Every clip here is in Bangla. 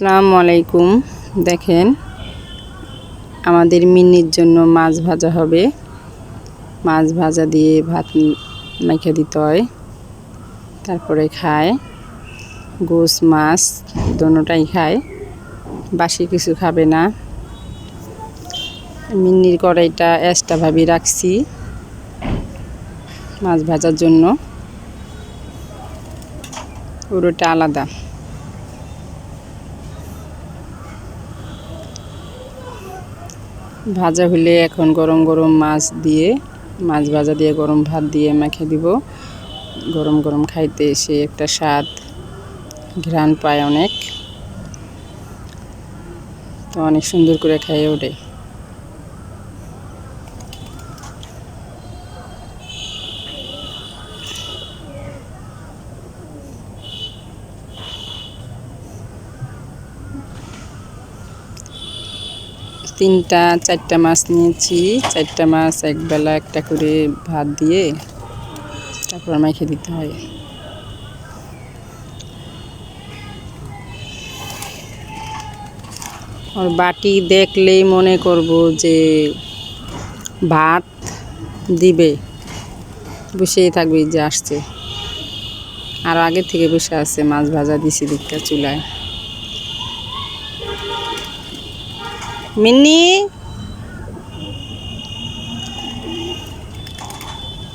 আসসালামু আলাইকুম। দেখেন, আমাদের মিন্নির জন্য মাছ ভাজা হবে। মাছ ভাজা দিয়ে ভাত মাইখা দিতে হয়। তারপরে খায়। গোস মাছ দোনোটাই খায়। বাসি কিছু খাবে না। মিন্নির কড়াইটা এক্সট্রা ভাবে রাখছি মাছ ভাজার জন্য। পুরোটা আলাদা। ভাজা হলে এখন গরম গরম মাছ দিয়ে, মাছ ভাজা দিয়ে গরম ভাত দিয়ে মেখে দিব। গরম গরম খাইতে এসে একটা স্বাদ ঘ্রাণ পায় অনেক। তো অনেক সুন্দর করে খাইয়ে ওঠে। তিনটা, চারটা মাছ নিয়েছি। চারটা মাছ একবেলা একটা করে ভাত দিয়ে তারপর মাইখে দিতে হয়। আর বাটি দেখলেই মনে করব যে ভাত দিবে, বসেই থাকবে যে আসছে। আর আগে থেকে বসে আছে, মাছ ভাজা দিছি দিকটা চুলায়। মিন্নি?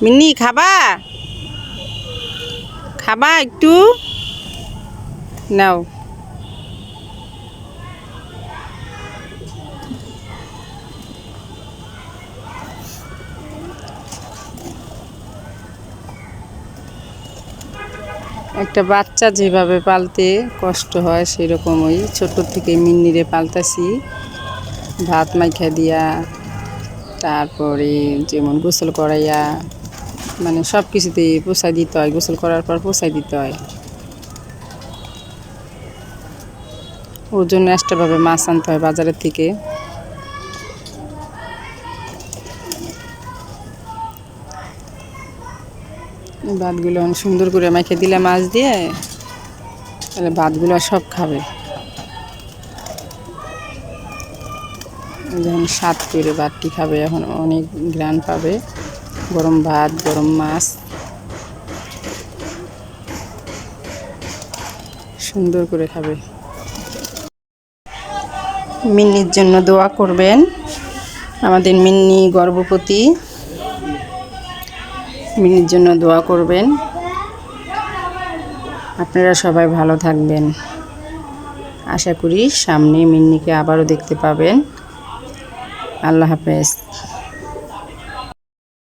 মিন্নি, খাবা? খাবা একটু? নাও। একটা বাচ্চা যেভাবে পালতে কষ্ট হয় সেরকম ওই ছোট থেকে মিন্নিরে পালতাছি। ভাত মাইখা দিয়া, তারপরে যেমন গোসল করাইয়া মানে সব কিছুতেই পোষাই দিতে হয়, গোসল করার পর পোষাই দিতে হয়। ওর জন্য এক্সট্রাভাবে মাছ আনতে হয় বাজারের থেকে। ভাতগুলো সুন্দর করে মাইখে দিলে মাছ দিয়ে, তাহলে ভাতগুলো সব খাবে। যখন স্বাদ করে ভাতটি খাবে, এখন অনেক গ্রান পাবে। গরম ভাত, গরম মাছ। সুন্দর করে খাবে। মিন্নির জন্য দোয়া করবেন। আমাদের মিন্নি গর্ভবতী। মিন্নির জন্য দোয়া করবেন। আপনারা সবাই ভালো থাকবেন। আশা করি সামনে মিন্নিকে আবারও দেখতে পাবেন। আল্লাহ হাফেজ।